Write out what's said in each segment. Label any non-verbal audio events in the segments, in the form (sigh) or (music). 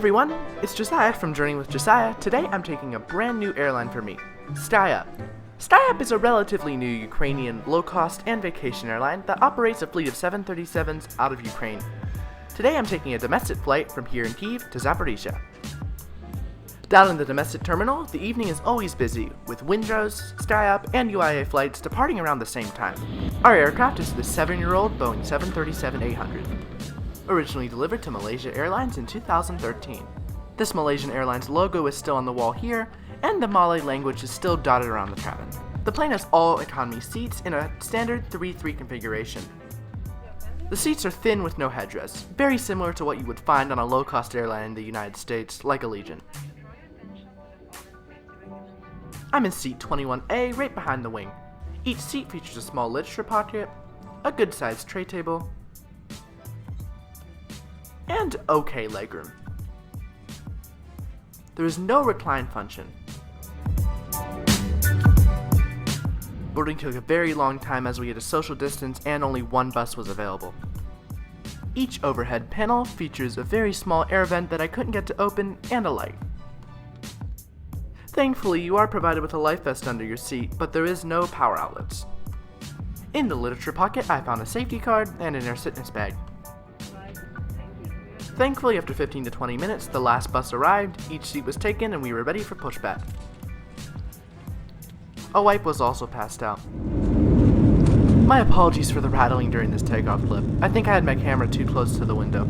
everyone, it's Josiah from Journey with Josiah. Today I'm taking a brand new airline for me, SkyUp. SkyUp is a relatively new Ukrainian low cost and vacation airline that operates a fleet of 737s out of Ukraine. Today I'm taking a domestic flight from here in Kiev to Zaporizhia. Down in the domestic terminal, the evening is always busy, with Windrose, SkyUp, and UIA flights departing around the same time. Our aircraft is the 7 year old Boeing 737 800 originally delivered to Malaysia Airlines in 2013. This Malaysian Airlines logo is still on the wall here, and the Malay language is still dotted around the cabin. The plane has all economy seats in a standard 3-3 configuration. The seats are thin with no headrest, very similar to what you would find on a low-cost airline in the United States, like Allegiant. I'm in seat 21A, right behind the wing. Each seat features a small literature pocket, a good-sized tray table, and okay legroom. There is no recline function. Boarding took a very long time as we had a social distance and only one bus was available. Each overhead panel features a very small air vent that I couldn't get to open and a light. Thankfully, you are provided with a life vest under your seat, but there is no power outlets. In the literature pocket, I found a safety card and an air sickness bag. Thankfully, after 15 to 20 minutes, the last bus arrived, each seat was taken, and we were ready for pushback. A wipe was also passed out. My apologies for the rattling during this takeoff clip. I think I had my camera too close to the window.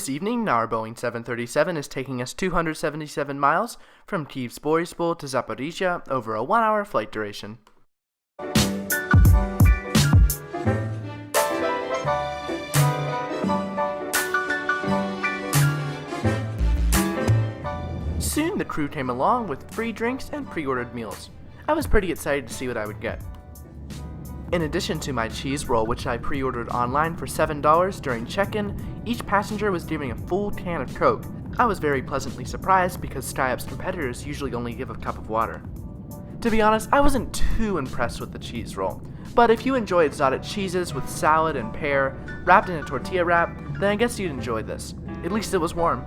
This evening, our Boeing 737 is taking us 277 miles from Kiev Boryspil to Zaporizhia over a one hour flight duration. Soon, the crew came along with free drinks and pre ordered meals. I was pretty excited to see what I would get. In addition to my cheese roll, which I pre ordered online for $7 during check in, each passenger was given a full can of Coke. I was very pleasantly surprised because SkyUp's competitors usually only give a cup of water. To be honest, I wasn't too impressed with the cheese roll, but if you enjoy exotic cheeses with salad and pear wrapped in a tortilla wrap, then I guess you'd enjoy this. At least it was warm.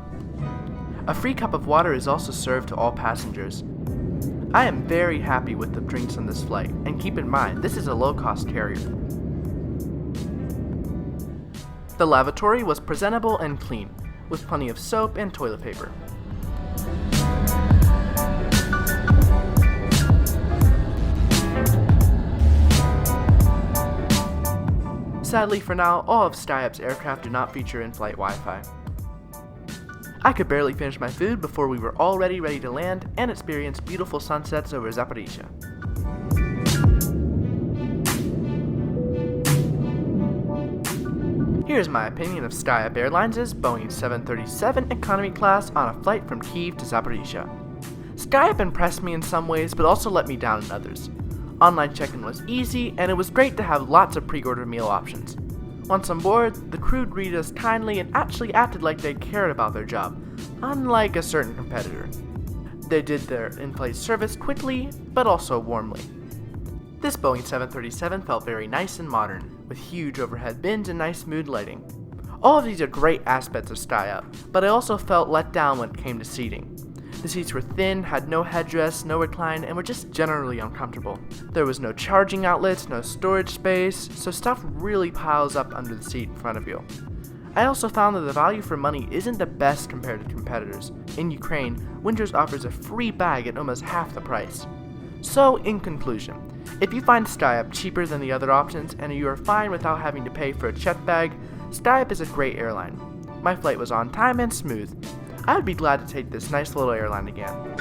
A free cup of water is also served to all passengers. I am very happy with the drinks on this flight, and keep in mind, this is a low cost carrier. The lavatory was presentable and clean, with plenty of soap and toilet paper. Sadly for now, all of SkyUp's aircraft do not feature in-flight Wi-Fi. I could barely finish my food before we were already ready to land and experience beautiful sunsets over Zaporizhia. Here's my opinion of SkyUp Airlines' Boeing 737 economy class on a flight from Kiev to Zaporizhia. SkyUp impressed me in some ways, but also let me down in others. Online check-in was easy, and it was great to have lots of pre-order meal options. Once on board, the crew greeted us kindly and actually acted like they cared about their job, unlike a certain competitor. They did their in-flight service quickly, but also warmly. This Boeing 737 felt very nice and modern, with huge overhead bins and nice mood lighting. All of these are great aspects of SkyUp, but I also felt let down when it came to seating. The seats were thin, had no headrest, no recline, and were just generally uncomfortable. There was no charging outlets, no storage space, so stuff really piles up under the seat in front of you. I also found that the value for money isn't the best compared to competitors. In Ukraine, Winters offers a free bag at almost half the price. So, in conclusion, if you find SkyUp cheaper than the other options and you are fine without having to pay for a check bag, SkyUp is a great airline. My flight was on time and smooth. I would be glad to take this nice little airline again.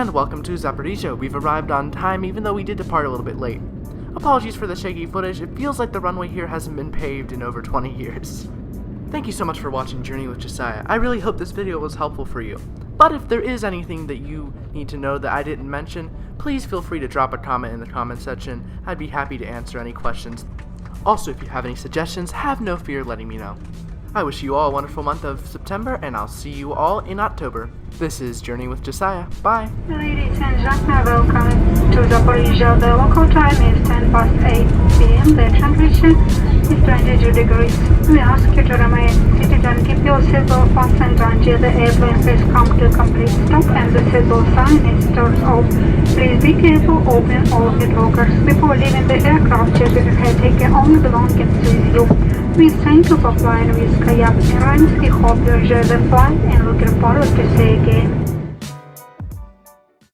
And welcome to Zaporizhia. We've arrived on time even though we did depart a little bit late. Apologies for the shaky footage, it feels like the runway here hasn't been paved in over (laughs) 20 years. Thank you so much for watching Journey with Josiah. I really hope this video was helpful for you. But if there is anything that you need to know that I didn't mention, please feel free to drop a comment in the comment section. I'd be happy to answer any questions. Also, if you have any suggestions, have no fear letting me know. I wish you all a wonderful month of September, and I'll see you all in October. This is Journey with Josiah. Bye. Ladies and gentlemen, welcome to Zaporizhia. The local time is 10 past 8 p.m. The temperature is 22 degrees. We ask you to remain seated and keep your seatbelt fastened until the airplane has come to complete stop and the seatbelt sign is turned off. Please be careful, open all the lockers. Before leaving the aircraft, check that you have taken only belongings with you. We thank you for flying with Kayak Airlines. We hope you enjoy the flight and looking forward to see you again.